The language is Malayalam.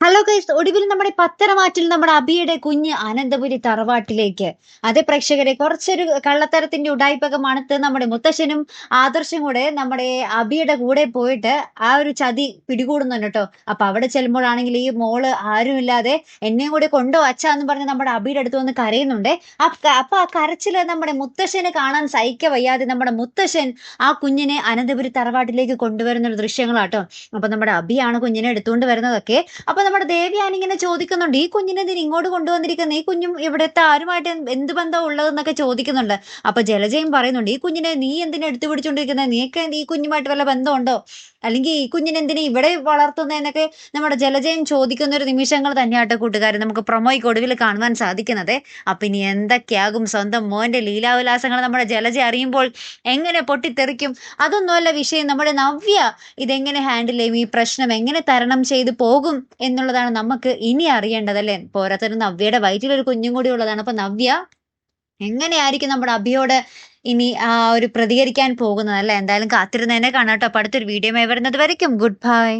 ഹലോ ഗൈസ് ഒടുവിൽ നമ്മുടെ പത്തരമാറ്റിൽ നമ്മുടെ അബിയുടെ കുഞ്ഞ് അനന്തപുരി തറവാട്ടിലേക്ക്. അതേ പ്രേക്ഷകരെ കുറച്ചൊരു കള്ളത്തരത്തിന്റെ ഉടായ്പകം മണത്ത് നമ്മുടെ മുത്തശ്ശനും ആദർശം കൂടെ നമ്മുടെ അബിയുടെ കൂടെ പോയിട്ട് ആ ഒരു ചതി പിടികൂടുന്നുണ്ട് കേട്ടോ. അപ്പൊ അവിടെ ചെല്ലുമ്പോഴാണെങ്കിൽ ഈ മോൾ ആരുമില്ലാതെ എന്നെയും കൂടി കൊണ്ടോ അച്ഛ എന്ന് പറഞ്ഞ് നമ്മുടെ അബിയുടെ അടുത്ത് വന്ന് കരയുന്നുണ്ട്. അപ്പൊ ആ കരച്ചിൽ നമ്മുടെ മുത്തശ്ശനെ കാണാൻ സഹിക്ക വയ്യാതെ നമ്മുടെ മുത്തശ്ശൻ ആ കുഞ്ഞിനെ അനന്തപുരി തറവാട്ടിലേക്ക് കൊണ്ടുവരുന്ന ഒരു ദൃശ്യങ്ങളാട്ടോ അപ്പൊ നമ്മുടെ അബിയാണ് കുഞ്ഞിനെ എടുത്തുകൊണ്ട് വരുന്നതൊക്കെ. അപ്പൊ നമ്മുടെ ദേവിയാൻ ഇങ്ങനെ ചോദിക്കുന്നുണ്ട് ഈ കുഞ്ഞിനെ ഇതിന് ഇങ്ങോട്ട് കൊണ്ടുവന്നിരിക്കുന്ന ഈ കുഞ്ഞും ഇവിടുത്തെ ആരുമായിട്ട് എന്ത് ബന്ധം ഉള്ളതെന്നൊക്കെ ചോദിക്കുന്നുണ്ട്. അപ്പൊ ജലജയും പറയുന്നുണ്ട് ഈ കുഞ്ഞിനെ നീ എന്തിനാ എടുത്തു പിടിച്ചോണ്ടിരിക്കുന്നത് നീക്ക് ഈ കുഞ്ഞുമായിട്ട് വല്ല ബന്ധമുണ്ടോ? അല്ലെങ്കിൽ ഈ കുഞ്ഞിനെ എന്തിനാ ഇവിടെ വളർത്തുന്നതെന്നൊക്കെ നമ്മുടെ ജലജയം ചോദിക്കുന്ന ഒരു നിമിഷങ്ങൾ തന്നെയാട്ടോ കൂട്ടുകാർ നമുക്ക് പ്രൊമോയ്ക്ക് ഒടുവിൽ കാണുവാൻ സാധിക്കുന്നത്. അപ്പൊ ഇനി എന്തൊക്കെയാകും സ്വന്തം മോന്റെ ലീലാവിലാസങ്ങൾ നമ്മുടെ ജലജ അറിയുമ്പോൾ എങ്ങനെ പൊട്ടിത്തെറിക്കും? അതൊന്നുമല്ല വിഷയം. നമ്മുടെ നവ്യ ഇതെങ്ങനെ ഹാൻഡിൽ ചെയ്യും? ഈ പ്രശ്നം എങ്ങനെ തരണം ചെയ്തു പോകും എന്നുള്ളതാണ് നമുക്ക് ഇനി അറിയേണ്ടത് അല്ലേ പോരാത്തതിന് നവ്യയുടെ വയറ്റിലൊരു കുഞ്ഞും കൂടി ഉള്ളതാണ്. അപ്പൊ നവ്യ എങ്ങനെയായിരിക്കും നമ്മുടെ അഭിയോട് ഇനി ആ ഒരു പ്രതികരിക്കാൻ പോകുന്നത് അല്ലേ? എന്തായാലും കാത്തിരുന്നതിനെ കാണാട്ടോ. അപ്പൊ അടുത്തൊരു വീഡിയോ വരുന്നത് വരയ്ക്കും. Good bye.